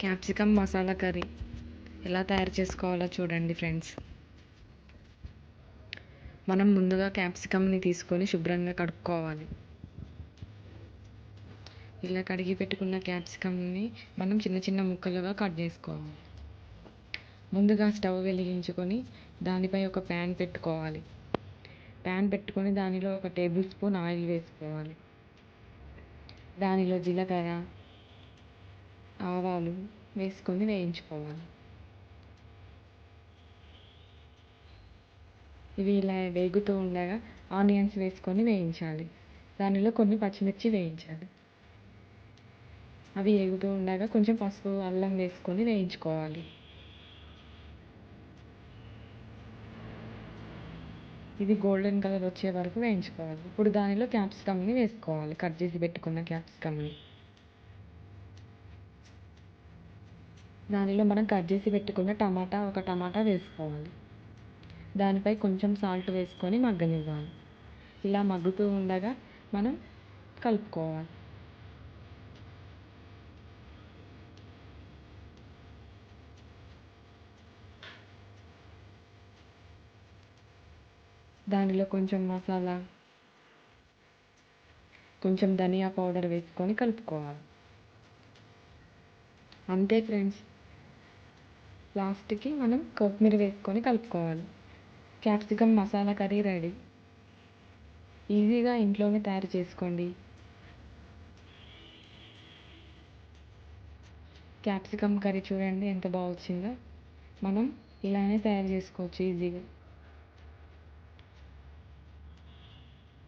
Capsicum masala curry ఎలా తయారు చేసుకోవాలో చూడండి ఫ్రెండ్స్. మనం ముందుగా క్యాప్సికమ్ని తీసుకొని శుభ్రంగా కడుక్కోవాలి. ఇలా కడిగి పెట్టుకున్న క్యాప్సికమ్ని మనం చిన్న చిన్న ముక్కలుగా కట్ చేసుకోవాలి. ముందుగా స్టవ్ వెలిగించుకొని దానిపై ఒక ప్యాన్ పెట్టుకోవాలి. ప్యాన్ పెట్టుకొని దానిలో ఒక టేబుల్ స్పూన్ ఆయిల్ వేసుకోవాలి. దానిలో జీలకర్ర ఆవాలు వేసుకొని వేయించుకోవాలి. ఇవి ఇలా వేగుతూ ఉండగా ఆనియన్స్ వేసుకొని వేయించాలి. దానిలో కొన్ని పచ్చిమిర్చి వేయించాలి. అవి వేగుతూ ఉండగా కొంచెం పసుపు అల్లం వేసుకొని వేయించుకోవాలి. ఇది గోల్డెన్ కలర్ వచ్చే వరకు వేయించుకోవాలి. ఇప్పుడు దానిలో క్యాప్సికమ్ని వేసుకోవాలి. కట్ చేసి పెట్టుకున్న క్యాప్సికమ్ని. దానిలో మనం కట్ చేసి పెట్టుకున్న టమాటా ఒక టమాటా వేసుకోవాలి. దానిపై కొంచెం సాల్ట్ వేసుకొని మగ్గనివ్వాలి. ఇలా మగ్గుతూ ఉండగా మనం కలుపుకోవాలి. దానిలో కొంచెం మసాలా కొంచెం ధనియా పౌడర్ వేసుకొని కలుపుకోవాలి. అంతే ఫ్రెండ్స్. లాస్ట్కి మనం కొత్తిమీర వేసుకొని కలుపుకోవాలి. Capsicum masala curry ready. ఈజీగా ఇంట్లోనే తయారు చేసుకోండి. క్యాప్సికమ్ కర్రీ చూడండి ఎంత బాగా వచ్చిందో. మనం ఇలానే తయారు చేసుకోవచ్చు ఈజీగా.